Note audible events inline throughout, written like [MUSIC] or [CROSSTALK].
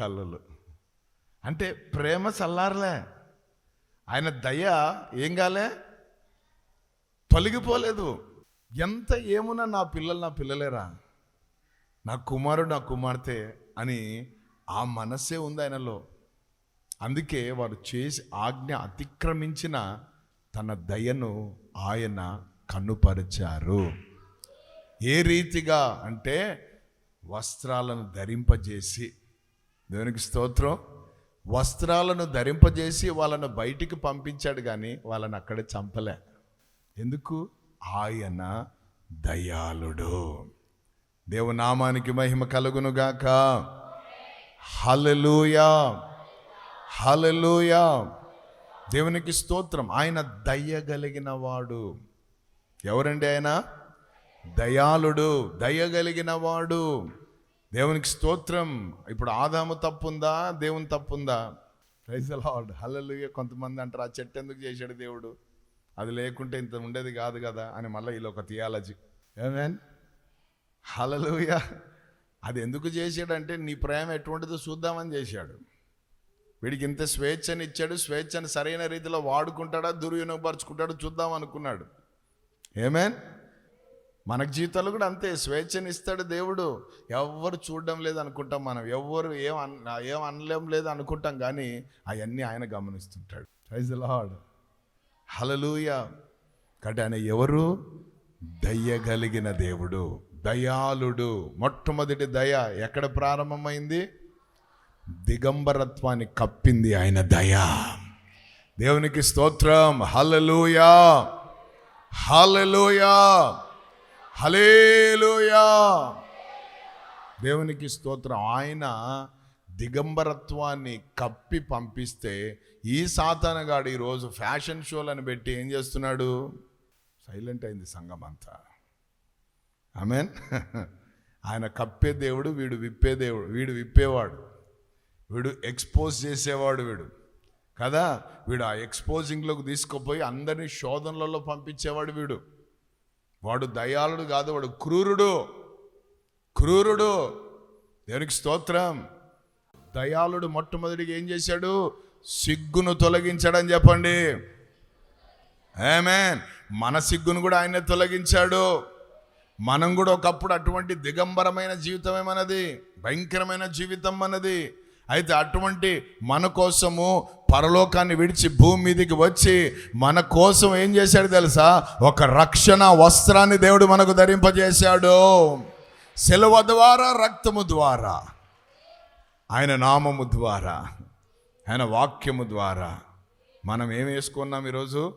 తల్లలు. అంటే ప్రేమ చల్లారలే. ఆయన దయ ఏం కాలే? తొలగిపోలేదు. ఎంత ఏమున్నా నా పిల్లలు నా పిల్లలేరా? నా కుమారుడు నా కుమార్తె అని ఆ మనస్సే ఉంది ఆయనలో. అందుకే వారు చేసి ఆజ్ఞ అతిక్రమించిన తన దయను ఆయన కన్నుపరిచారు ఏ రీతిగా అంటే వస్త్రాలను ధరింపజేసి దేవునికి స్తోత్రం. వస్త్రాలను ధరింపజేసి వాళ్ళను బయటికి పంపించాడు కానీ వాళ్ళని అక్కడే చంపలే. ఎందుకు? ఆయన దయాళుడు. దేవునామానికి మహిమ కలుగునుగాక హలలుయా హలలుయా దేవునికి స్తోత్రం. ఆయన దయ్యగలిగిన వాడు. ఎవరండి ఆయన? దయాళుడు. దయగలిగిన వాడు. దేవునికి స్తోత్రం. ఇప్పుడు ఆదాము తప్పుందా? దేవుని తప్పుందా? ప్రైజ్ లార్డ్ హల్లెలూయా కొంతమంది అంటారు ఆ చెట్టు ఎందుకు చేశాడు దేవుడు? అది లేకుంటే ఇంత ఉండేది కాదు కదా? అని మళ్ళీ వీళ్ళు ఒక థియాలజీ ఏమేన్ హలలుయ అది ఎందుకు చేశాడంటే నీ ప్రేమ ఎటువంటిదో చూద్దామని చేశాడు. వీడికి ఇంత స్వేచ్ఛని ఇచ్చాడు స్వేచ్ఛని సరైన రీతిలో వాడుకుంటాడా దుర్వినియోగపరుచుకుంటాడో చూద్దాం అనుకున్నాడు. ఏమేన్ మనకు జీవితాలు కూడా అంతే స్వేచ్ఛనిస్తాడు దేవుడు. ఎవ్వరు చూడడం లేదు అనుకుంటాం మనం. ఎవ్వరు ఏం ఏం అనలేం లేదు అనుకుంటాం కానీ అవన్నీ ఆయన గమనిస్తుంటాడు. ప్రైజ్ లాడ్ హలలుయ కాబట్టి ఆయన ఎవరు? దయ్యగలిగిన దేవుడు దయాళుడు. మొట్టమొదటి దయ ఎక్కడ ప్రారంభమైంది? దిగంబరత్వాన్ని కప్పింది ఆయన దయ. దేవునికి స్తోత్రం. హలలుయా హలలుయా హలేలోయా దేవునికి స్తోత్రం. ఆయన దిగంబరత్వాన్ని కప్పి పంపిస్తే ఈ సాతానగాడు ఈరోజు ఫ్యాషన్ షోలను పెట్టి ఏం చేస్తున్నాడు? సైలెంట్ అయింది సంఘం అంతా. ఆమెన్. ఆయన కప్పే దేవుడు వీడు విప్పే దేవుడు వీడు విప్పేవాడు. వీడు ఎక్స్పోజ్ చేసేవాడు వీడు. కదా? వీడు ఆ ఎక్స్పోజింగ్లోకి తీసుకుపోయి అందరినీ శోధనలలో పంపించేవాడు వీడు. వాడు దయాళుడు కాదు వాడు క్రూరుడు. క్రూరుడు. దేవునికి స్తోత్రం. దయాళుడు మొట్టమొదటిగా ఏం చేశాడు? సిగ్గును తొలగించాడని చెప్పండి. ఏమే మన సిగ్గును కూడా ఆయనే తొలగించాడు. మనం కూడా ఒకప్పుడు అటువంటి దిగంబరమైన జీవితమే మనది. భయంకరమైన జీవితం మనది. అయితే అటువంటి మన కోసము పరలోకాన్ని విడిచి భూమి మీదకి వచ్చి మన కోసం ఏం చేశాడు తెలుసా? ఒక రక్షణ వస్త్రాన్ని దేవుడు మనకు ధరింపజేశాడు. సెలవ ద్వారా రక్తము ద్వారా ఆయన నామము ద్వారా ఆయన వాక్యము ద్వారా మనం ఏం వేసుకున్నాం ఈరోజు?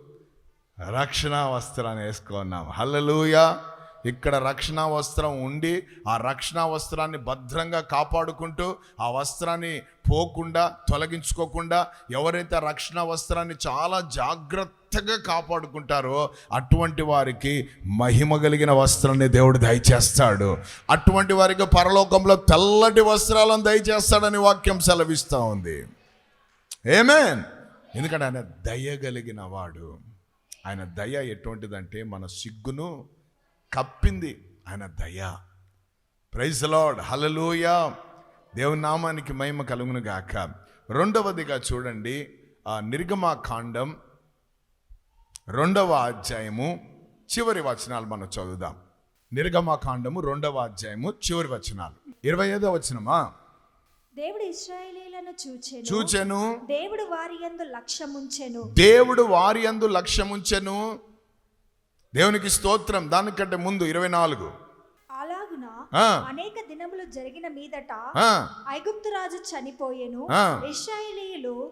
రక్షణ వస్త్రాన్ని వేసుకున్నాం. హల్లలుయా! ఇక్కడ రక్షణ వస్త్రం ఉండి ఆ రక్షణ వస్త్రాన్ని భద్రంగా కాపాడుకుంటూ ఆ వస్త్రాన్ని పోకుండా తొలగించుకోకుండా ఎవరైతే ఆ రక్షణ వస్త్రాన్ని చాలా జాగ్రత్తగా కాపాడుకుంటారో అటువంటి వారికి మహిమ కలిగిన వస్త్రాన్ని దేవుడు దయచేస్తాడు. అటువంటి వారికి పరలోకంలో తెల్లటి వస్త్రాలను దయచేస్తాడని వాక్యం సెలవిస్తూ ఉంది. ఏమేన్ ఎందుకంటే ఆయన దయ కలిగిన వాడు. ఆయన దయ ఎటువంటిదంటే మన సిగ్గును కప్పింది ఆయన దయ. ప్రైజ్ లార్డ్ హలలోయ దేవుని నామానికి మహిమ కలుగును గాక. రెండవదిగా చూడండి ఆ నిర్గమాకాండం రెండవ అధ్యాయము చివరి వచనాలు మనం చదువుదాం. నిర్గమాకాండము రెండవ అధ్యాయము చివరి వచనాలు. ఇరవై ఐదో వచనమా? దేవుడు ఇశ్రాయేలీలను చూచెను. చూచెను. దేవుడు వారి యందు లక్ష్యముంచెను. దేవుడు వారి అందు లక్ష్యముంచెను. దేవునికి స్తోత్రం. దానికంటే ముందు ఇరవై నాలుగు. అలాగున. అనేక దినములు జరిగిన మీదట ఐగుప్తు రాజు చనిపోయెను.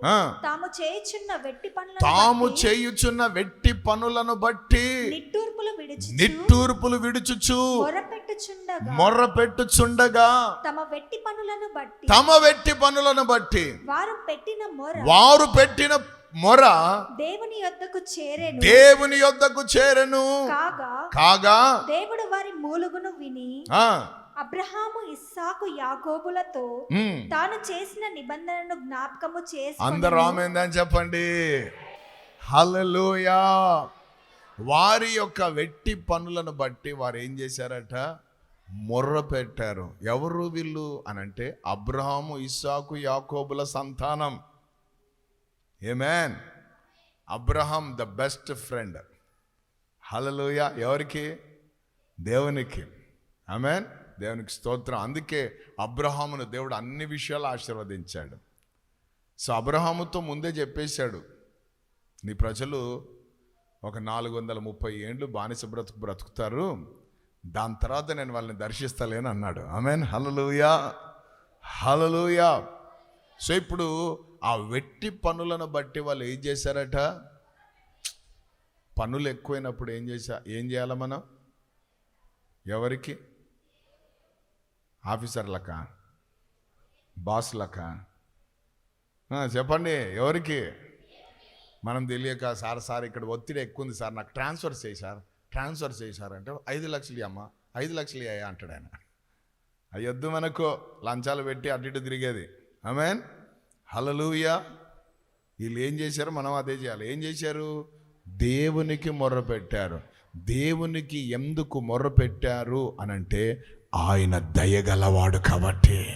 ఆ. తాము చేయుచున్న వెట్టి పనులను తాము చేయుచున్న వెట్టి పనులను బట్టి నిట్టూర్పులు విడిచి నిట్టూర్పులు విడుచుచు. మొరపెట్టుచుండగా. మొర్ర పెట్టుచుండగా తమ వెట్టి పనులను బట్టి తమ వెట్టి పనులను బట్టి వారు పెట్టిన మొర వారు పెట్టిన మొర దేవుని యొద్దకు చేరెను. దేవుని యొద్దకు చేరెను. కాగా కాగా దేవుడు వారి మూలుగును విని ఆ, అబ్రహాము ఇస్సాకు యాకోబులతో తాను చేసిన నిబంధనను జ్ఞాపకము చేసి అందరు రామైందని చెప్పండి. హల్లెలూయా. వారి యొక్క వెట్టి పనులను బట్టి వారు ఏం చేశారట? మొర్ర పెట్టారు. ఎవరు వీళ్ళు? అని అంటే అబ్రహాము ఇస్సాకు యాకోబుల సంతానం. Amen Abraham the best friend hallelujah ఎవరికి? దేవునికి. ఆమెన్ దేవునికి స్తోత్రం. అందుకే అబ్రహామును దేవుడు అన్ని విషయాలు ఆశీర్వదించాడు. సో అబ్రహాముతో ముందే చెప్పేశాడు నీ ప్రజలు ఒక నాలుగు వందల ముప్పై ఏండ్లు బానిస బ్రతుకు బ్రతుకుతారు. దాని తర్వాత నేను వాళ్ళని దర్శిస్తలేను అన్నాడు ఆమెన్ హలలుయా హలలుయా సో ఇప్పుడు ఆ వెట్టి పనులను బట్టి వాళ్ళు ఏం చేశారట? పనులు ఎక్కువైనప్పుడు ఏం చేసా ఏం చేయాలి మనం? ఎవరికి? ఆఫీసర్లకా? బాస్లకా? చెప్పండి ఎవరికి? మనం తెలియక సార్ సార్ ఇక్కడ ఒత్తిడి ఎక్కువ ఉంది సార్ నాకు ట్రాన్స్ఫర్ చేయి సార్ ట్రాన్స్ఫర్ చేశారంటే అంటే ఐదు లక్షలు అమ్మ ఐదు లక్షలు అయ్యా అంటాడు ఆయన. అయ్యొద్దు మనకు లంచాలు పెట్టి అటు ఇటు తిరిగేది. మీన్ హలలుయా వీళ్ళు ఏం చేశారు? మనం అదే చేయాలి. ఏం చేశారు? దేవునికి మొర్ర పెట్టారు. దేవునికి ఎందుకు మొర్ర పెట్టారు అనంటే ఆయన దయగలవాడు కాబట్టి.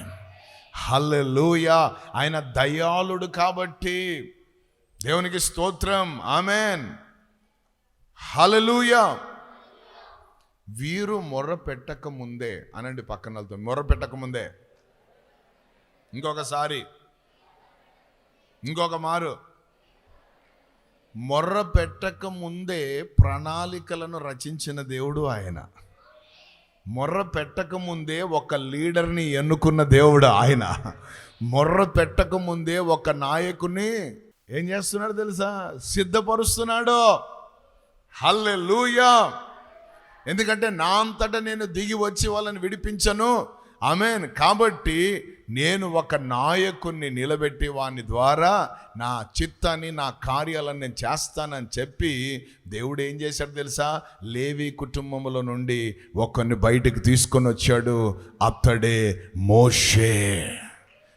హల్లెలూయా. ఆయన దయాళుడు కాబట్టి. దేవునికి స్తోత్రం. ఆమెన్. హలలుయ వీరు మొర్ర పెట్టక ముందే అనండి పక్కన వాళ్ళతో మొర్ర పెట్టక ముందే. ఇంకొకసారి. ఇంకొక మారు. మొర్ర పెట్టక ముందే ప్రణాళికలను రచించిన దేవుడు ఆయన. మొర్ర పెట్టక ముందే ఒక లీడర్ని ఎన్నుకున్న దేవుడు ఆయన. మొర్ర పెట్టక ముందే ఒక నాయకుని ఏం చేస్తున్నాడు తెలుసా? సిద్ధపరుస్తున్నాడు. హల్లెలూయా! ఎందుకంటే నా అంతటా నేను దిగి వచ్చి వాళ్ళని విడిపించను. ఆమెన్. కాబట్టి నేను ఒక నాయకుణ్ణి నిలబెట్టి వాని ద్వారా నా చిత్తాన్ని నా కార్యాలను నేను చేస్తానని చెప్పి దేవుడు ఏం చేశాడు తెలుసా? లేవి కుటుంబంలో నుండి ఒకరిని బయటకు తీసుకొని వచ్చాడు అతడే మోషే.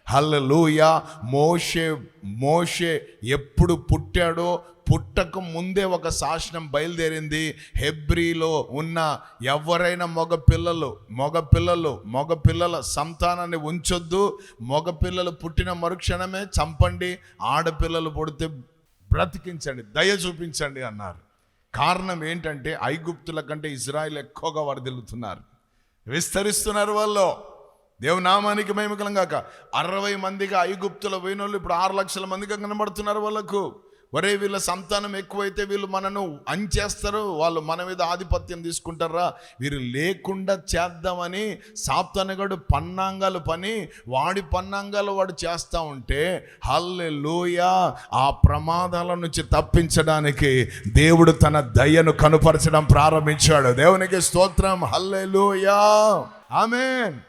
హల్లలుయా. మోషే మోషే ఎప్పుడు పుట్టాడో పుట్టకు ముందే ఒక శాసనం బయలుదేరింది. హెబ్రీలో ఉన్న ఎవరైనా మగ పిల్లలు మగ పిల్లలు మగ పిల్లల సంతానాన్ని ఉంచొద్దు. మగ పిల్లలు పుట్టిన మరుక్షణమే చంపండి. ఆడపిల్లలు పుడితే బ్రతికించండి దయ చూపించండి అన్నారు. కారణం ఏంటంటే ఐగుప్తుల కంటే ఇజ్రాయిల్ ఎక్కువగా వరదిల్లుతున్నారు. విస్తరిస్తున్నారు వాళ్ళు. దేవునామానికి మహిమకలం కాక అరవై మందిగా ఐగుప్తుల పోయిన వాళ్ళు ఇప్పుడు ఆరు లక్షల మందిగా కనబడుతున్నారు వాళ్ళకు. ఒరే వీళ్ళ సంతానం ఎక్కువైతే వీళ్ళు మనను అంచేస్తారు వాళ్ళు మన మీద ఆధిపత్యం తీసుకుంటారా? వీరు లేకుండా చేద్దామని సాప్తనగడు పన్నాంగాలు పని వాడి పన్నాంగాలు వాడు చేస్తూ ఉంటే హల్లే ఆ ప్రమాదాల నుంచి తప్పించడానికి దేవుడు తన దయ్యను కనుపరచడం ప్రారంభించాడు. దేవునికి స్తోత్రం. Hallelujah amen.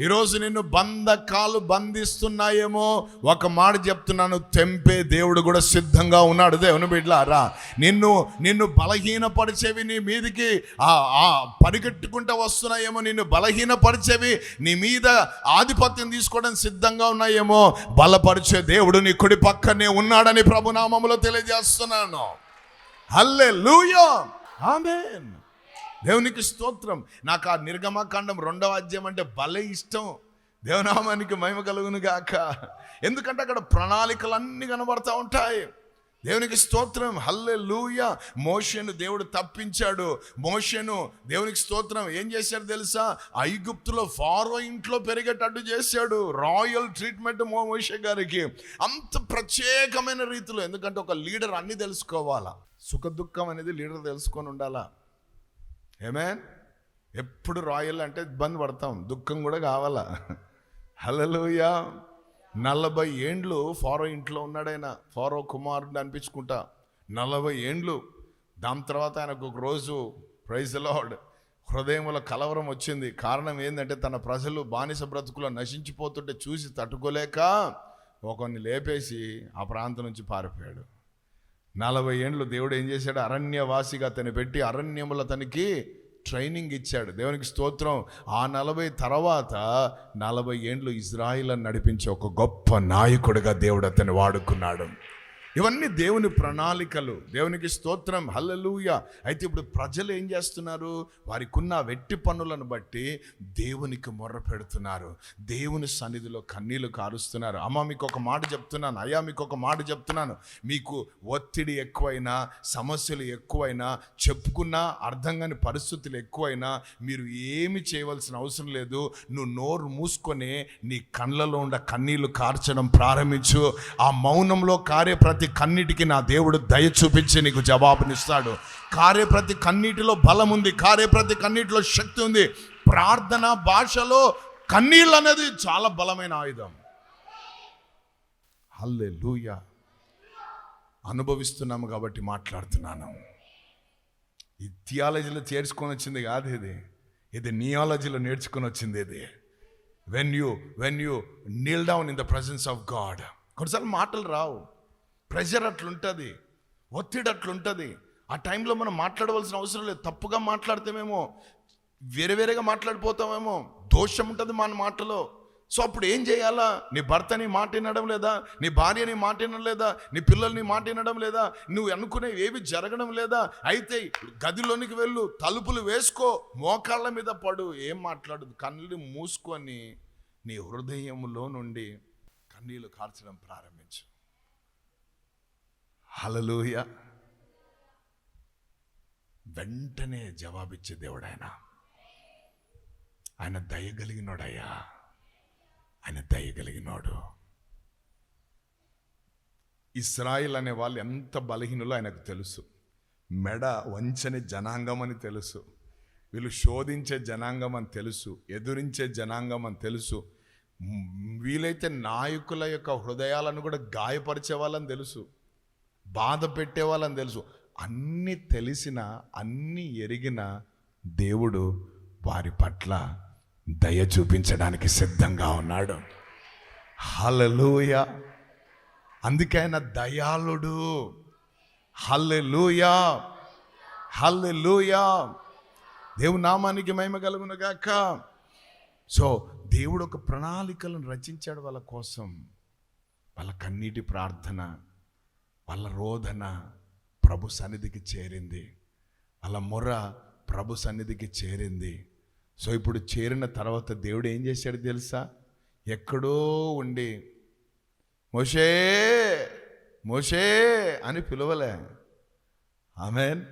ఈరోజు నిన్ను బంధకాలు బంధిస్తున్నాయేమో. ఒక మాట చెప్తున్నాను తెంపే దేవుడు కూడా సిద్ధంగా ఉన్నాడు. దేవుని బిడ్లారా నిన్ను నిన్ను బలహీనపరిచేవి నీ మీదికి ఆ ఆ పరిగెట్టుకుంటూ వస్తున్నాయేమో. నిన్ను బలహీనపరిచేవి నీ మీద ఆధిపత్యం తీసుకోవడం సిద్ధంగా ఉన్నాయేమో. బలపరిచే దేవుడు నీ కుడి పక్కనే ఉన్నాడని ప్రభునామములో తెలియజేస్తున్నాను. Hallelujah amen. దేవునికి స్తోత్రం. నాకు ఆ నిర్గమకాండం రెండవ అధ్యాయం అంటే భలే ఇష్టం. దేవనామానికి మహిమ కలుగును గాక. ఎందుకంటే అక్కడ ప్రణాళికలన్నీ కనబడతా ఉంటాయి. దేవునికి స్తోత్రం. హల్లే లూయ మోషను దేవుడు తప్పించాడు. మోషను దేవునికి స్తోత్రం. ఏం చేశాడు తెలుసా? ఐగుప్తులో ఫారో ఇంట్లో పెరిగేటట్టు చేశాడు. రాయల్ ట్రీట్మెంట్ మో మోషే గారికి. అంత ప్రత్యేకమైన రీతిలో. ఎందుకంటే ఒక లీడర్ అన్ని తెలుసుకోవాలా? సుఖ దుఃఖం అనేది లీడర్ తెలుసుకొని ఉండాలా? ఏమేన్ ఎప్పుడు రాయల్ అంటే ఇబ్బంది పడతాం. దుఃఖం కూడా కావాలా? హలలుయా నలభై ఏండ్లు ఫారో ఇంట్లో ఉన్నాడైనా ఫారో కుమారుడు అనిపించుకుంటా. నలభై ఏండ్లు. దాని తర్వాత ఆయనకు ఒక రోజు ప్రైజ్ లార్డ్ హృదయంలో కలవరం వచ్చింది. కారణం ఏంటంటే తన ప్రజలు బానిస బ్రతుకులో నశించిపోతుంటే చూసి తట్టుకోలేక ఒకరిని లేపేసి ఆ ప్రాంతం నుంచి పారిపోయాడు. నలభై ఏండ్లు దేవుడు ఏం చేశాడు? అరణ్యవాసిగా అతను పెట్టి అరణ్యములు అతనికి ట్రైనింగ్ ఇచ్చాడు. దేవునికి స్తోత్రం. ఆ నలభై తర్వాత నలభై ఏండ్లు ఇజ్రాయిల్ నడిపించే ఒక గొప్ప నాయకుడిగా దేవుడు అతన్ని వాడుకున్నాడు. ఇవన్నీ దేవుని ప్రణాళికలు. దేవునికి స్తోత్రం. హల్లెలూయ. అయితే ఇప్పుడు ప్రజలు ఏం చేస్తున్నారు? వారికి ఉన్న వెట్టి పనులను బట్టి దేవునికి మొర్ర పెడుతున్నారు. దేవుని సన్నిధిలో కన్నీళ్ళు కారుస్తున్నారు. అమ్మ మీకు ఒక మాట చెప్తున్నాను. అయ్యా మీకు ఒక మాట చెప్తున్నాను. మీకు ఒత్తిడి ఎక్కువైనా సమస్యలు ఎక్కువైనా చెప్పుకున్నా అర్థం కాని పరిస్థితులు ఎక్కువైనా మీరు ఏమి చేయవలసిన అవసరం లేదు. నువ్వు నోరు మూసుకొని నీ కళ్ళలో ఉన్న కన్నీళ్ళు కార్చడం ప్రారంభించు. ఆ మౌనంలో కారే ప్రతి కన్నీటికి నా దేవుడు దయ చూపించి నీకు జవాబునిస్తాడు. కారే ప్రతి కన్నీటిలో బలం ఉంది కారే ప్రతి కన్నీటిలో శక్తి ఉంది. ప్రార్థన భాషలో కన్నీళ్ళు అనేది చాలా బలమైన ఆయుధం. హల్లే అనుభవిస్తున్నాము కాబట్టి మాట్లాడుతున్నాను. ఈ థియాలజీలో చేర్చుకొని వచ్చింది కాదు ఇది. ఇది నియాలజీలో నేర్చుకొని వచ్చింది ఇది. When you when you kneel down in the presence of God కొన్నిసార్లు మాటలు రావు. ప్రెషర్ అట్లుంటుంది ఒత్తిడి అట్లుంటుంది. ఆ టైంలో మనం మాట్లాడవలసిన అవసరం లేదు. తప్పుగా మాట్లాడితేమేమో వేరే వేరేగా మాట్లాడిపోతామేమో దోషం ఉంటుంది మన మాటలో. సో అప్పుడు ఏం చేయాలా? నీ భర్త నీ మాట వినడం లేదా? నీ భార్య నీ మాట వినడం లేదా? నీ పిల్లల్ని మాట వినడం లేదా? నువ్వు అనుకునేవి ఏవి జరగడం లేదా? అయితే గదిలోనికి వెళ్ళు తలుపులు వేసుకో మోకాళ్ళ మీద పడు. ఏం మాట్లాడదు. కళ్ళు మూసుకొని నీ హృదయంలో నుండి కన్నీళ్ళు కార్చడం ప్రారంభించు. హలలోయ వెంటనే జవాబిచ్చే దేవుడు ఆయన ఆయన దయగలిగినోడయ్యా. ఆయన దయగలిగినోడు. ఇస్రాయిల్ అనే వాళ్ళు ఎంత బలహీనులో ఆయనకు తెలుసు. మెడ వంచని జనాంగం అని తెలుసు. వీళ్ళు శోధించే జనాంగం అని తెలుసు. ఎదురించే జనాంగం అని తెలుసు. వీలైతే నాయకుల యొక్క హృదయాలను కూడా గాయపరిచే వాళ్ళని తెలుసు. బాధ పెట్టేవాళ్ళని తెలుసు. అన్నీ తెలిసిన అన్నీ ఎరిగిన దేవుడు వారి పట్ల దయ చూపించడానికి సిద్ధంగా ఉన్నాడు. హల్లెలూయ. అందుకే ఆయన దయాళుడు. హల్లెలూయా. హల్లెలూయా. దేవుని నామానికి మహిమ కలుగును గాక. సో దేవుడు ఒక ప్రణాళికలను రచించాడు వాళ్ళ కోసం. వాళ్ళ కన్నీటి ప్రార్థన. వాళ్ళ రోధన ప్రభు సన్నిధికి చేరింది. వాళ్ళ మొర్ర ప్రభు సన్నిధికి చేరింది. సో ఇప్పుడు చేరిన తర్వాత దేవుడు ఏం చేశాడు తెలుసా? ఎక్కడో ఉండి మోషే మోషే అని పిలవలే. ఆమెన్.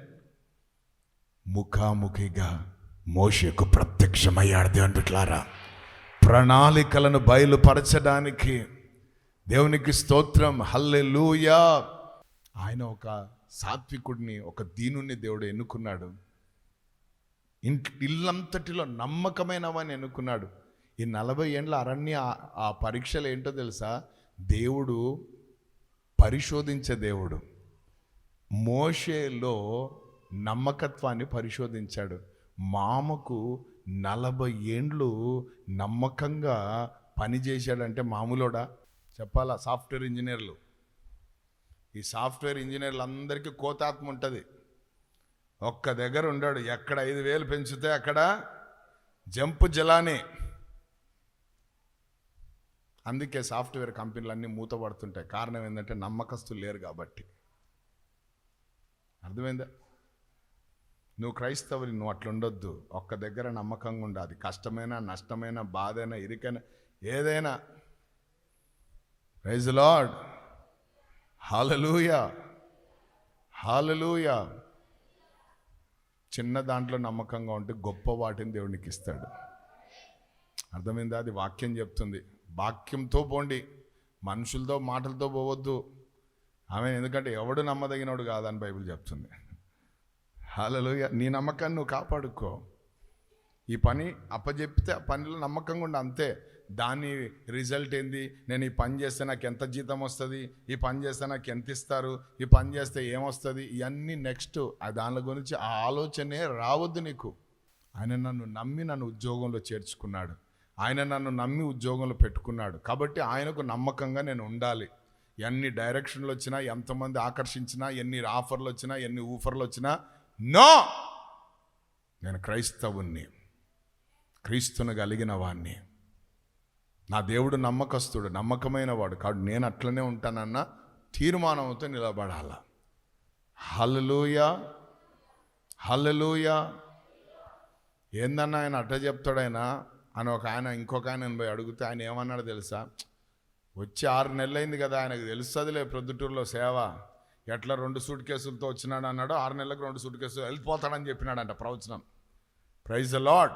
ముఖాముఖిగా మోషకు ప్రత్యక్షమయ్యాడు దేవుని బిడ్డలారా. ప్రణాళికలను బయలుపరచడానికి దేవునికి స్తోత్రం. హల్లెలూయా. ఆయన ఒక సాత్వికుడిని ఒక దీనుణ్ణి దేవుడు ఎన్నుకున్నాడు. ఇంట్ ఇల్లంతటిలో నమ్మకమైనవని ఎన్నుకున్నాడు. ఈ నలభై ఏండ్ల అరణ్య ఆ- ఆ పరీక్షలు ఏంటో తెలుసా? దేవుడు పరిశోధించే దేవుడు. మోషేలో నమ్మకత్వాన్ని పరిశోధించాడు. మామకు నలభై ఏండ్లు నమ్మకంగా పనిచేశాడంటే మామూలోడా? చెప్పాలా సాఫ్ట్వేర్ ఇంజనీర్లు? ఈ సాఫ్ట్వేర్ ఇంజనీర్లు అందరికీ కోతాత్మ ఉంటుంది. ఒక్క దగ్గర ఉండాడు. ఎక్కడ ఐదు వేలు పెంచితే అక్కడ జంపు జలానే. అందుకే సాఫ్ట్వేర్ కంపెనీలు అన్నీ మూతపడుతుంటాయి. కారణం ఏంటంటే నమ్మకస్తులు లేరు కాబట్టి. అర్థమైందా? నువ్వు క్రైస్తవుని నువ్వు అట్లా ఉండొద్దు ఒక్క దగ్గర నమ్మకంగా ఉండాలి కష్టమైన నష్టమైన బాధైనా ఇరికైనా ఏదైనా. Praise Lord hallelujah. హాలలుయా. చిన్న దాంట్లో నమ్మకంగా ఉంటే గొప్ప వాటిని దేవునికి ఇస్తాడు. అర్థమైందా? అది వాక్యం చెప్తుంది. వాక్యంతో పోండి. మనుషులతో మాటలతో పోవద్దు. ఆమె ఎందుకంటే ఎవడు నమ్మదగినోడు కాదని బైబిల్ చెప్తుంది. హల్లెలూయా నీ నమ్మకాన్ని నువ్వు కాపాడుకో. ఈ పని అప్పచెప్తే ఆ పనిలో నమ్మకంగా ఉండి అంతే. దాని రిజల్ట్ ఏంది? నేను ఈ పని చేస్తే నాకు ఎంత జీతం వస్తుంది? ఈ పని చేస్తే నాకు ఎంత ఇస్తారు? ఈ పని చేస్తే ఏమొస్తుంది? ఇవన్నీ నెక్స్ట్ ఆ దాని గురించి ఆ ఆలోచనే రావద్దు నీకు. ఆయన నన్ను నమ్మి నన్ను ఉద్యోగంలో చేర్చుకున్నాడు. ఆయన నన్ను నమ్మి ఉద్యోగంలో పెట్టుకున్నాడు. కాబట్టి ఆయనకు నమ్మకంగా నేను ఉండాలి. ఎన్ని డైరెక్షన్లు వచ్చినా ఎంతమంది ఆకర్షించినా ఎన్ని ఆఫర్లు వచ్చినా ఎన్ని ఊఫర్లు వచ్చినా నో! నేను క్రైస్తవుణ్ణి. క్రీస్తును కలిగిన వాణ్ణి. నా దేవుడు నమ్మకస్తుడు నమ్మకమైన వాడు కాదు నేను అట్లనే ఉంటానన్న తీర్మానంతో నిలబడాల. హల్లెలూయ హల్లెలూయ. ఏందన్నా ఆయన అట్ట చెప్తాడైనా అని ఒక ఆయన ఇంకొక ఆయన పోయి అడిగితే ఆయన ఏమన్నాడు తెలుసా? వచ్చి ఆరు నెలలైంది కదా ఆయనకు తెలుస్తుందిలే ప్రొద్దుటూరులో సేవ. ఎట్లా రెండు సూట్ కేసులతో వచ్చినాడు అన్నాడు ఆరు నెలలకు రెండు సూట్ కేసులు వెళ్ళిపోతాడని చెప్పినాడంట ప్రవచనం. ప్రైజ్ లాడ్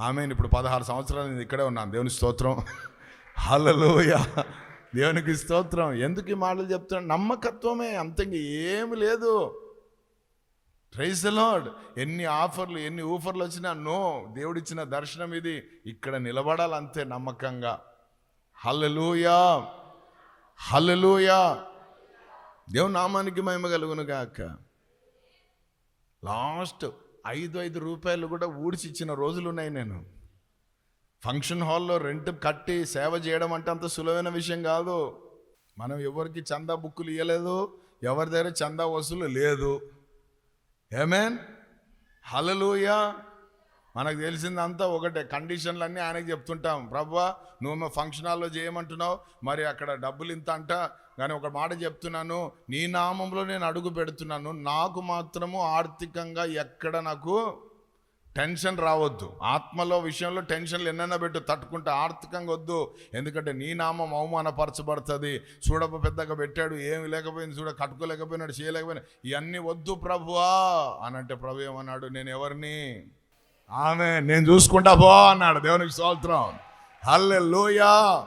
ఆమె ఇప్పుడు పదహారు సంవత్సరాలు నేను ఇక్కడే ఉన్నాను. దేవుని స్తోత్రం. హలలోయ దేవునికి స్తోత్రం. ఎందుకు ఈ మాటలు చెప్తున్నాను నమ్మకత్వమే. అంత ఏమి లేదు. ప్రైజ్ లార్డ్ ఎన్ని ఆఫర్లు ఎన్ని ఊఫర్లు వచ్చినా నో. దేవుడిచ్చిన దర్శనం ఇది. ఇక్కడ నిలబడాలంతే నమ్మకంగా. హల్లెలూయా. హల్లెలూయా. దేవుని నామానికి మహిమ కలుగును గాక. లాస్ట్ ఐదు ఐదు రూపాయలు కూడా ఊడ్చి ఇచ్చిన రోజులు ఉన్నాయి నేను. ఫంక్షన్ హాల్లో రెంట్ కట్టి సేవ చేయడం అంటే అంత సులువైన విషయం కాదు. మనం ఎవరికి చందా బుక్కులు ఇవ్వలేదు ఎవరి దగ్గర చందా వసూలు లేదు. ఏమేన్ హలలుయా మనకు తెలిసిందంతా ఒకటే కండిషన్లన్నీ ఆయనకి చెప్తుంటాం. ప్రభా నువ్వు మా ఫంక్షన్ హాల్లో చేయమంటున్నావు మరి అక్కడ డబ్బులు ఇంత అంట కానీ ఒక మాట చెప్తున్నాను నీ నామంలో నేను అడుగు పెడుతున్నాను నాకు మాత్రము ఆర్థికంగా ఎక్కడ నాకు టెన్షన్ రావద్దు. ఆత్మలో విషయంలో టెన్షన్లు ఎన్నైనా పెట్టు తట్టుకుంటే ఆర్థికంగా వద్దు. ఎందుకంటే నీ నామం అవమానపరచబడుతుంది. చూడప పెద్దగా పెట్టాడు ఏమి లేకపోయింది చూడ కట్టుకోలేకపోయినాడు చేయలేకపోయినా ఇవన్నీ వద్దు ప్రభువా అని అంటే ప్రభు ఏమన్నాడు? నేను ఎవరిని? ఆమె నేను చూసుకుంటా పో అన్నాడు దేవునికి స్తోత్రం. హల్లే లోయా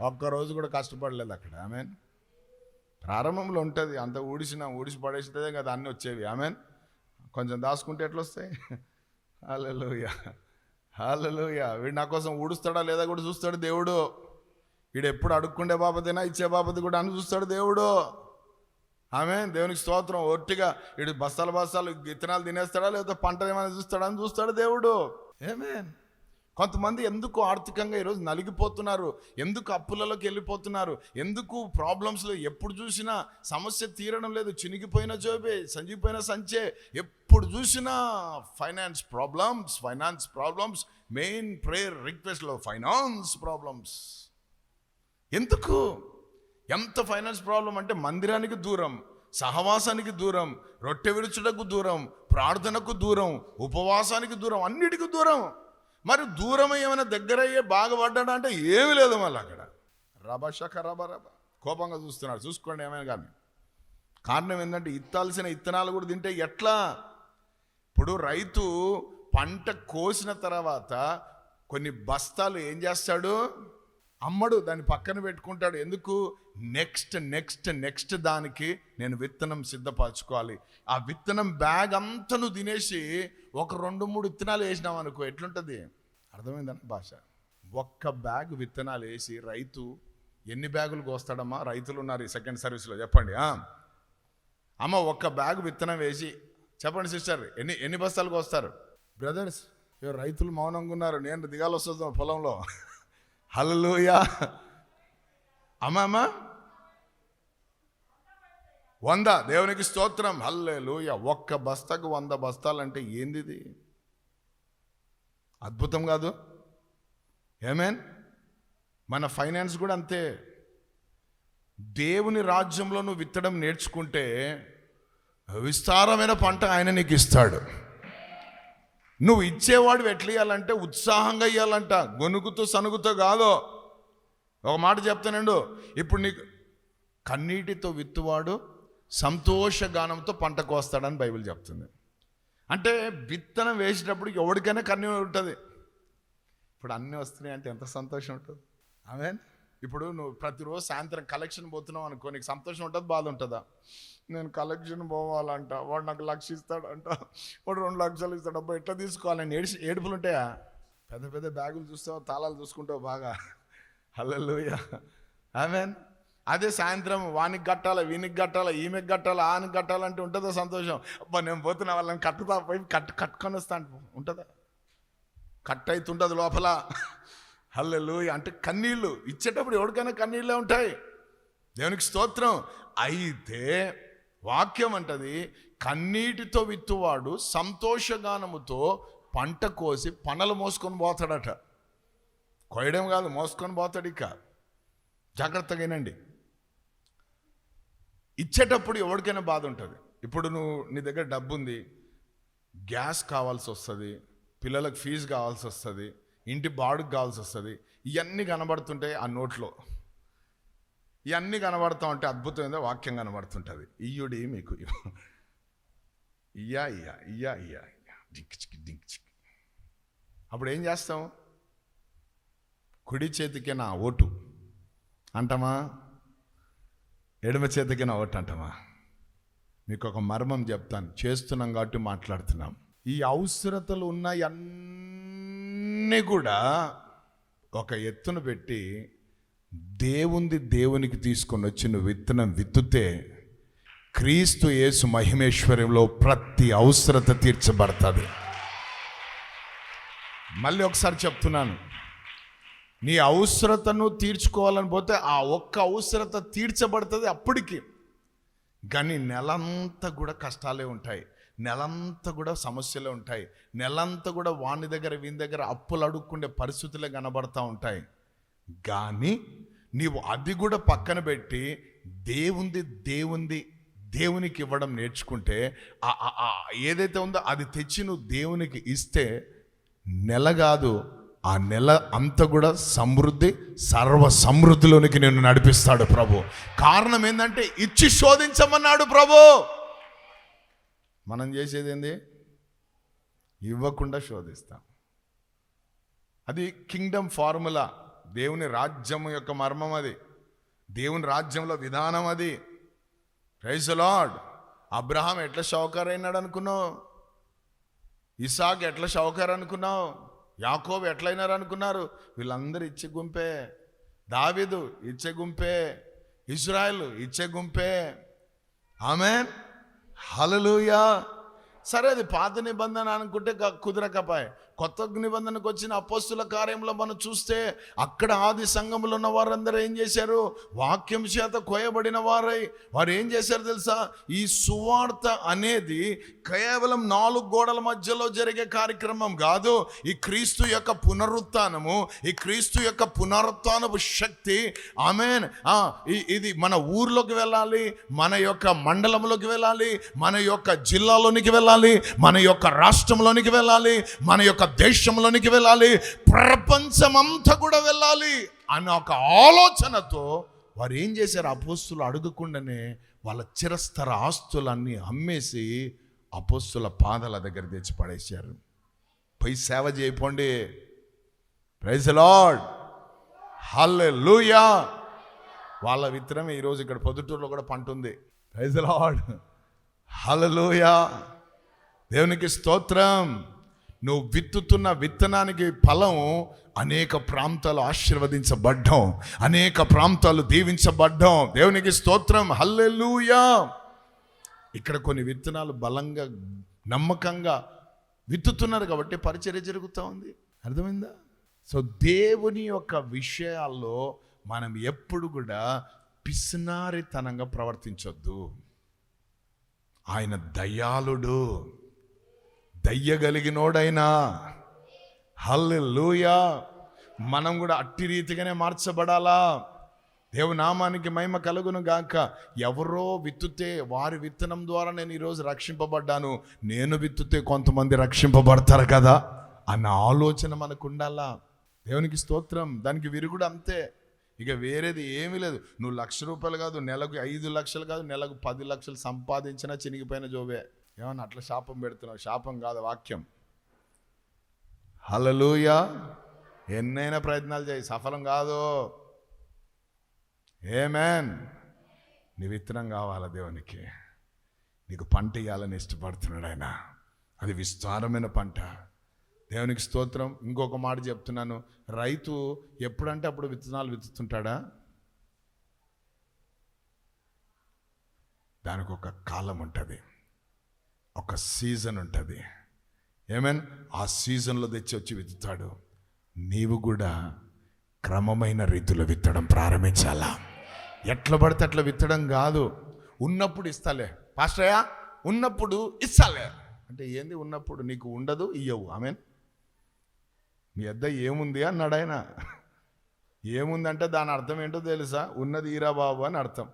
ఒక్కరోజు కూడా కష్టపడలేదు అక్కడ. ఆమె ప్రారంభంలో ఉంటుంది. అంత ఊడిసిన ఊడిసి పడేసితే కదా అన్నీ వచ్చేవి. ఆమెన్. కొంచెం దాచుకుంటే ఎట్లా వస్తాయి హాలలోయ [LAUGHS] హాలలోయ వీడు నా కోసం ఊడుస్తాడా లేదా కూడా చూస్తాడు దేవుడు. వీడు ఎప్పుడు అడుక్కుండే బాపతేనా ఇచ్చే బాపతి కూడా అని చూస్తాడు దేవుడు. ఆమె దేవునికి స్తోత్రం. ఒట్టిగా వీడు బస్తాలు బస్తాలు విత్తనాలు తినేస్తాడా లేదా పంట ఏమైనా చూస్తాడా అని చూస్తాడు దేవుడు. ఏమేన్ కొంతమంది ఎందుకు ఆర్థికంగా ఈరోజు నలిగిపోతున్నారు? ఎందుకు అప్పులలోకి వెళ్ళిపోతున్నారు? ఎందుకు ప్రాబ్లమ్స్లో ఎప్పుడు చూసినా సమస్య తీరడం లేదు చినిగిపోయిన జోబే సంచిపోయిన సంచే. ఎప్పుడు చూసినా finance problems finance problems main prayer రిక్వెస్ట్లో finance problems. ఎందుకు? ఎంత ఫైనాన్స్ ప్రాబ్లం అంటే మందిరానికి దూరం సహవాసానికి దూరం రొట్టె విరుచుటకు దూరం ప్రార్థనకు దూరం ఉపవాసానికి దూరం అన్నిటికీ దూరం. మరి దూరం ఏమైనా దగ్గర అయ్యే బాగుపడ్డాడా అంటే ఏమీ లేదు మళ్ళీ అక్కడ. రబా షక రబ రబా కోపంగా చూస్తున్నాడు. చూసుకోండి ఏమైనా కానీ. కారణం ఏంటంటే ఇత్తాల్సిన ఇత్తనాలు కూడా తింటే ఎట్లా? ఇప్పుడు రైతు పంట కోసిన తర్వాత కొన్ని బస్తాలు ఏం చేస్తాడు? అమ్మడు దాన్ని పక్కన పెట్టుకుంటాడు. ఎందుకు? నెక్స్ట్ నెక్స్ట్ నెక్స్ట్ దానికి నేను విత్తనం సిద్ధపరచుకోవాలి. ఆ విత్తనం బ్యాగ్ అంతా నువ్వు తినేసి ఒక రెండు మూడు విత్తనాలు వేసినావు అనుకో ఎట్లుంటుంది? అర్థమైందన్న భాష. ఒక్క బ్యాగ్ విత్తనాలు వేసి రైతు ఎన్ని బ్యాగులు కోస్తాడమ్మా? రైతులు ఉన్నారు ఈ సెకండ్ సర్వీస్లో. చెప్పండి. ఆ? అమ్మ ఒక్క బ్యాగ్ విత్తనం వేసి చెప్పండి సిస్టర్ ఎన్ని ఎన్ని బస్తాలు కోస్తారు? బ్రదర్స్ రైతులు మౌనంగా ఉన్నారు. నేను దిగాలి వస్తుంది పొలంలో. హలలుయా అమ్మా అమ్మా. వంద. దేవునికి స్తోత్రం. హల్లెలూయా. ఒక్క బస్తాకు వంద బస్తాలంటే ఏందిది? అద్భుతం కాదు. ఏమేన్ మన ఫైనాన్స్ కూడా అంతే. దేవుని రాజ్యంలో నువ్వు విత్తడం నేర్చుకుంటే విస్తారమైన పంట ఆయన నీకు ఇస్తాడు. నువ్వు ఇచ్చేవాడు ఎట్లా ఇవ్వాలంటే ఉత్సాహంగా ఇవ్వాలంట గొనుగుతూ సనుగుతో కాదో. ఒక మాట చెప్తానండు ఇప్పుడు నీకు కన్నీటితో విత్తువాడు సంతోష గానంతో పంట కోస్తాడని బైబిల్ చెప్తుంది. అంటే విత్తనం వేసేటప్పుడు ఎవరికైనా కన్నీ ఉంటుంది. ఇప్పుడు అన్నీ వస్తున్నాయి అంటే ఎంత సంతోషం ఉంటుంది. ఆమె ఇప్పుడు నువ్వు ప్రతిరోజు సాయంత్రం కలెక్షన్ పోతున్నావు అనుకో నీకు సంతోషం ఉంటుంది బాధ ఉంటుందా? నేను కలెక్షన్ పోవాలంట వాడు నాకు లక్ష ఇస్తాడంట వాడు రెండు లక్షలు ఇస్తాడు అబ్బా ఎట్లా తీసుకోవాలి? నేను ఏడిసి ఏడుపులు ఉంటాయా? పెద్ద పెద్ద బ్యాగులు చూస్తావు తాళాలు చూసుకుంటావు బాగా? [LAUGHS] హల్లెలూయా ఆమెన్ అదే సాయంత్రం వానికి కట్టాలా వీనికి కట్టాలా ఈమెకి కట్టాలా ఆనికి కట్టాలంటే ఉంటుందా సంతోషం? అబ్బా నేను పోతున్నా వాళ్ళని కట్టుతా పోయి కట్టు కట్టుకొని వస్తా ఉంటుందా? కట్ అవుతుంటుంది లోపల. హల్లెలు అంటే కన్నీళ్ళు. ఇచ్చేటప్పుడు ఎవరికైనా కన్నీళ్ళే ఉంటాయి. దేవునికి స్తోత్రం. అయితే వాక్యం అంటది కన్నీటితో విత్తువాడు సంతోషగానముతో పంట కోసి పనలు మోసుకొని పోతాడట. కొయ్యడం కాదు మోసుకొని పోతాడు ఇక. జాగ్రత్తగానండి ఇచ్చేటప్పుడు ఎవరికైనా బాధ ఉంటుంది. ఇప్పుడు నువ్వు నీ దగ్గర డబ్బు ఉంది గ్యాస్ కావాల్సి వస్తుంది పిల్లలకు ఫీజు కావాల్సి వస్తుంది ఇంటి బాడుకు కావాల్సి వస్తుంది ఇవన్నీ కనబడుతుంటాయి ఆ నోట్లో. ఇవన్నీ కనబడుతూ ఉంటే అద్భుతమైన వాక్యం కనబడుతుంటుంది. ఇయ్యుడి మీకు. ఇయ్యా ఇయ్యా ఇయ్యా ఇయ్యా ఇయ్యా. డింక్ చిక్ డింక్ చిక్. అప్పుడు ఏం చేస్తాం? కుడి చేతికే నా ఓటు. అంటామా? ఎడమ చేతికి నా అంటామా మీకు ఒక మర్మం చెప్తాను. చేస్తున్నాం కాబట్టి మాట్లాడుతున్నాం. ఈ అవసరతలు ఉన్నాయన్నీ కూడా ఒక ఎత్తున పెట్టి దేవుంది దేవునికి తీసుకొని వచ్చి నువ్వు విత్తనం విత్తుతే క్రీస్తు యేసు మహిమేశ్వర్యంలో ప్రతి అవసరత తీర్చబడుతుంది. మళ్ళీ ఒకసారి చెప్తున్నాను. నీ అవసరతను తీర్చుకోవాలని పోతే ఆ ఒక్క అవసరత తీర్చబడుతుంది అప్పటికి. కానీ నెలంతా కూడా కష్టాలే ఉంటాయి. నెలంతా కూడా సమస్యలే ఉంటాయి. నెలంతా కూడా వాని దగ్గర వీని దగ్గర అప్పులు అడుక్కుండే పరిస్థితులే కనబడతా ఉంటాయి. కానీ నీవు అది కూడా పక్కన పెట్టి దేవుంది దేవుంది దేవునికి ఇవ్వడం నేర్చుకుంటే ఆ ఏదైతే ఉందో అది తెచ్చి నువ్వు దేవునికి ఇస్తే నెల కాదు ఆ నెల అంతా కూడా సమృద్ధి సర్వ సమృద్ధిలోనికి నిన్ను నడిపిస్తాడు ప్రభు. కారణం ఏంటంటే ఇచ్చి శోధించమన్నాడు ప్రభు. మనం చేసేది ఏంది? ఇవ్వకుండా శోధిస్తాం. అది కింగ్డమ్ ఫార్ములా. దేవుని రాజ్యం యొక్క మర్మం అది. దేవుని రాజ్యంలో విధానం అది. ప్రైజ్ లార్డ్ అబ్రహాం ఎట్లా షౌకర్ అయినాడు అనుకున్నావు? ఇసాక్ ఎట్లా షౌకర్ అనుకున్నావు? యాకోబు ఎట్లయినారు అనుకున్నారు? వీళ్ళందరూ ఇచ్చే గుంపే. దావిదు ఇచ్చే గుంపే. ఇజ్రాయెల్ ఇచ్చే గుంపే. ఆమె హలలుయా సరే అది పాత నిబంధన అనుకుంటే కుదరకపాయ కుదరకపాయ్. కొత్త నిబంధనకు వచ్చిన అపోస్తుల కార్యంలో మనం చూస్తే అక్కడ ఆది సంఘంలో ఉన్న వారందరూ ఏం చేశారు? వాక్యం చేత కోయబడిన వారై. వారు ఏం చేశారు తెలుసా? ఈ సువార్త అనేది కేవలం నాలుగు గోడల మధ్యలో జరిగే కార్యక్రమం కాదు. ఈ క్రీస్తు యొక్క పునరుత్నము ఈ క్రీస్తు యొక్క పునరుత్నపు శక్తి ఆమెన్. ఇది మన ఊర్లోకి వెళ్ళాలి మన యొక్క మండలంలోకి వెళ్ళాలి మన యొక్క జిల్లాలోనికి వెళ్ళాలి మన యొక్క రాష్ట్రంలోనికి వెళ్ళాలి మన యొక్క దేశంలోనికి వెళ్ళాలి ప్రపంచమంతా కూడా వెళ్ళాలి అనే ఒక ఆలోచనతో వారు ఏం చేశారు? అపోస్తులు అడగకుండానే వాళ్ళ చిరస్థర ఆస్తులన్నీ అమ్మేసి అపోస్తుల పాదాల దగ్గర తెచ్చి పడేశారు. పోయి సేవ చేయపోండి. ప్రైజ్ లాడ్ హల్లే లూయా వాళ్ళ విత్తనమే ఈరోజు ఇక్కడ పొద్దుటూరులో కూడా పంట ఉంది. ప్రైజ్ లాడ్ హల్లెలూయా దేవునికి స్తోత్రం. నువ్వు విత్తుతున్న విత్తనానికి ఫలం అనేక ప్రాంతాలు ఆశీర్వదించబడ్డం అనేక ప్రాంతాలు దీవించబడ్డం దేవునికి స్తోత్రం. హల్లెలూయా. ఇక్కడ కొన్ని విత్తనాలు బలంగా నమ్మకంగా విత్తుతున్నారు కాబట్టి పరిచర్య జరుగుతూ ఉంది. అర్థమైందా? సో దేవుని యొక్క విషయాల్లో మనం ఎప్పుడు కూడా పిసినారితనంగా ప్రవర్తించొద్దు. ఆయన దయాళుడు. దయ్యగలిగినోడైనా. హల్లెలూయా. మనం కూడా అట్టి రీతిగానే మార్చబడాలా. దేవునామానికి మహిమ కలుగును గాక. ఎవరో విత్తుతే వారి విత్తనం ద్వారా నేను ఈరోజు రక్షింపబడ్డాను. నేను విత్తుతే కొంతమంది రక్షింపబడతారు కదా అన్న ఆలోచన మనకు ఉండాలా దేవునికి స్తోత్రం. దానికి విరుగుడు అంతే. ఇక వేరేది ఏమీ లేదు. నువ్వు లక్ష రూపాయలు కాదు నెలకు ఐదు లక్షలు కాదు నెలకు పది లక్షలు సంపాదించినా చినిగిపోయిన జోబే. ఏమన్నా అట్లా శాపం పెడుతున్నావు? శాపం కాదు వాక్యం. హలలుయా ఎన్నైనా ప్రయత్నాలు చేయి. సఫలం కాదు. ఏమేన్ నీ విత్తనం కావాలా దేవునికి? నీకు పంట ఇవ్వాలని ఇష్టపడుతున్నాడు ఆయన. అది విస్తారమైన పంట. దేవునికి స్తోత్రం. ఇంకొక మాట చెప్తున్నాను. రైతు ఎప్పుడంటే అప్పుడు విత్తనాలు విత్తుతుంటాడా? దానికి ఒక కాలం ఉంటుంది. ఒక సీజన్ ఉంటుంది. ఏమేన్? ఆ సీజన్లో తెచ్చి వచ్చి విత్తుతాడు. నీవు కూడా క్రమమైన రీతిలో విత్తడం ప్రారంభించాలా? ఎట్లా పడితే అట్లా విత్తడం కాదు. ఉన్నప్పుడు ఇస్తాలే. పాస్టయ్యా ఉన్నప్పుడు ఇస్తాలే. అంటే ఏంది ఉన్నప్పుడు? నీకు ఉండదు ఇయ్యవు. ఆమెన్? మీ అద్ద ఏముంది అన్నాడు ఆయన. ఏముందంటే దాని అర్థం ఏంటో తెలుసా? ఉన్నది ఈరా బాబు అని అర్థం.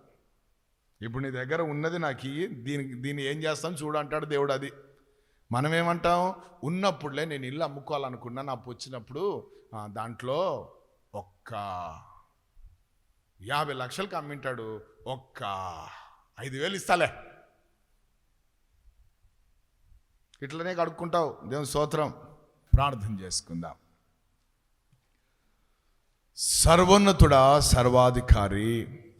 ఇప్పుడు నీ దగ్గర ఉన్నది నాకు ఇయ్యి, దీనికి దీన్ని ఏం చేస్తాం చూడు అంటాడు దేవుడు అది. మనం ఏమంటాం ఉన్నప్పుడులే నేను ఇల్లు అమ్ముకోవాలనుకున్నా నాకు వచ్చినప్పుడు దాంట్లో ఒక్క యాభై లక్షలకు అమ్మింటాడు ఒక్క ఐదు వేలు ఇస్తాలే. ఇట్లనే కడుక్కుంటావు దేవుని స్తోత్రం. ప్రార్థన చేసుకుందాం. సర్వోన్నతుడా సర్వాధికారి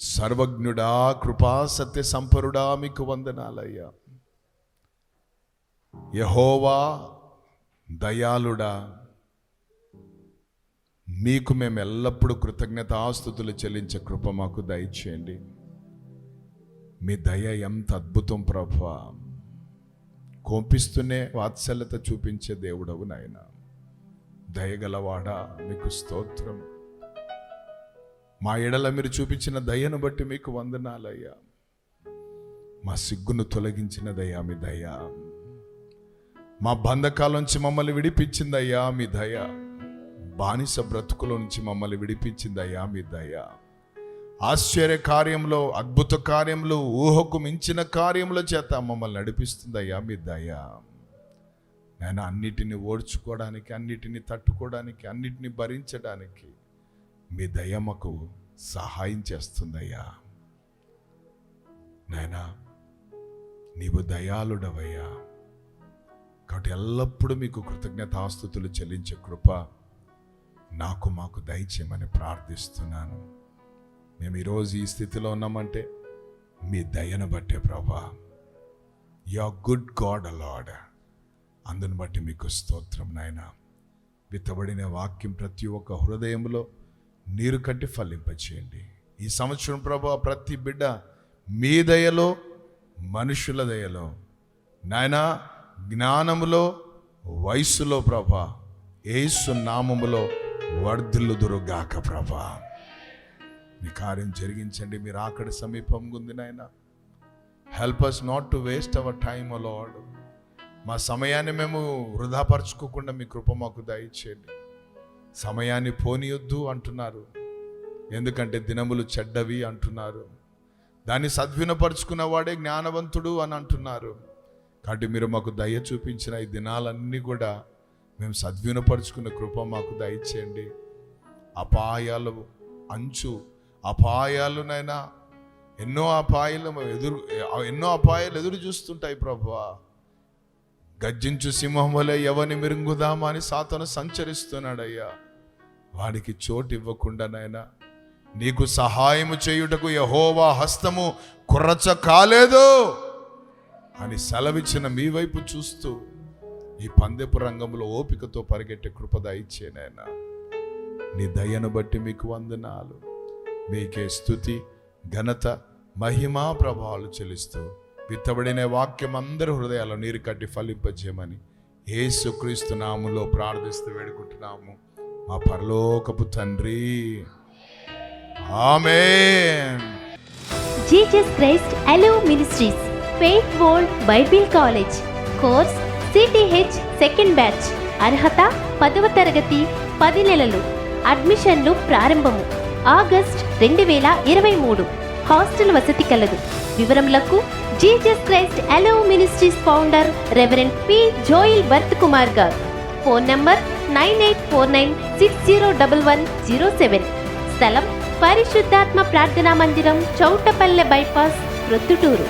సర్వజ్ఞుడా కృపా సత్య సంపరుడా మీకు వందనాలయ్యా. యహోవా దయాళుడా మీకు మేము ఎల్లప్పుడూ కృతజ్ఞతాస్థుతులు చెల్లించే కృప మాకు దయచేయండి. మీ దయ ఎంత అద్భుతం ప్రభా. కోపిస్తూనే వాత్సల్యత చూపించే దేవుడవు నాయన. దయగలవాడా మీకు స్తోత్రం. మా ఎడల మీరు చూపించిన దయను బట్టి మీకు వందనాలయ్యా. మా సిగ్గును తొలగించిన దయా మీ దయ. మా బంధకాల నుంచి మమ్మల్ని విడిపించిందయ్యా మీ దయ. బానిస బ్రతుకుల నుంచి మమ్మల్ని విడిపించిందయ్యా మీ దయ. ఆశ్చర్య కార్యంలో అద్భుత కార్యంలో ఊహకు మించిన కార్యముల చేత మమ్మల్ని నడిపిస్తుందయ్యా మీ దయ. నేను అన్నిటిని ఓడ్చుకోవడానికి అన్నిటిని తట్టుకోవడానికి అన్నిటిని భరించడానికి మీ దయ మాకు సహాయం చేస్తుందయ్యా. నాయనా నీవు దయాళుడవయ్యా. కాబట్టి ఎల్లప్పుడూ మీకు కృతజ్ఞతాస్థుతులు చెల్లించే కృప నాకు మాకు దయచేయమని ప్రార్థిస్తున్నాను. మేము ఈరోజు ఈ స్థితిలో ఉన్నామంటే మీ దయను బట్టే ప్రభా. యు గుడ్ గాడ్ అలాడ్ అందుని బట్టి మీకు స్తోత్రం నాయన. విత్తబడిన వాక్యం ప్రతి ఒక్క హృదయంలో నీరు కట్టి ఫలింపచేయండి. ఈ సంవత్సరం ప్రభు ప్రతి బిడ్డ మీ దయలో మనుషుల దయలో నాయన జ్ఞానములో వయస్సులో ప్రభా ఏసు నామములో వర్ధిల్లుదురుగాక ప్రభా. మీ కార్యం జరిగించండి మీరు ఆకడి సమీపం ఉంది నాయన. Help us not to waste our time Lord మా సమయాన్ని మేము వృధాపరచుకోకుండా మీ కృప మాకు దయచేయండి. సమయాన్ని పోనీయొద్దు అంటున్నారు. ఎందుకంటే దినములు చెడ్డవి అంటున్నారు. దాన్ని సద్వినపరుచుకున్నవాడే జ్ఞానవంతుడు అని అంటున్నారు. కాబట్టి మీరు మాకు దయ చూపించిన ఈ దినాలన్నీ కూడా మేము సద్వినపరుచుకున్న కృప మాకు దయచేయండి. అపాయాలు అంచు అపాయాలునైనా ఎన్నో అపాయాలు ఎదురు ఎన్నో అపాయాలు ఎదురు చూస్తుంటాయి ప్రభువా. గర్జించు సింహం వలె ఎవరిని మిరుంగుదామా అని సాతను సంచరిస్తున్నాడయ్యా. వాడికి చోటు ఇవ్వకుండా నాయన నీకు సహాయము చేయుటకు యహోవా హస్తము కుర్రచ కాలేదు అని సెలవిచ్చిన మీ వైపు చూస్తూ ఈ పందెపు రంగంలో ఓపికతో పరిగెట్టే కృపద ఇచ్చేనైనా నీ దయను బట్టి మీకు వందనాలు. మీకే స్థుతి ఘనత మహిమా ప్రభావాలు చెల్లిస్తూ విత్తబడిన వాక్యం అందరి హృదయాల్లో నీరు కట్టి ఫలింపజేయమని ఏసుక్రీస్తు నాములో ప్రార్థిస్తూ వేడుకుంటున్నాము. మా పరలోకపు తండ్రి. ఆమె జీసస్ క్రైస్ట్ అలో ministries faith world Bible college course సిటీహెచ్ second batch అర్హత పదవ తరగతి పది నెలలు అడ్మిషన్లు ప్రారంభము ఆగస్ట్ రెండు వేల ఇరవై మూడు. హాస్టల్ వసతి కలదు. వివరములకు జీజస్ క్రైస్ట్ అలో ministries founder reverend P. Joel Bharath Kumar garu. Phone number nine eight four nine six zero double one zero seven. స్థలం పరిశుద్ధాత్మ ప్రార్థనా మందిరం చౌటపల్లె బైపాస్ ప్రొద్దుటూరు.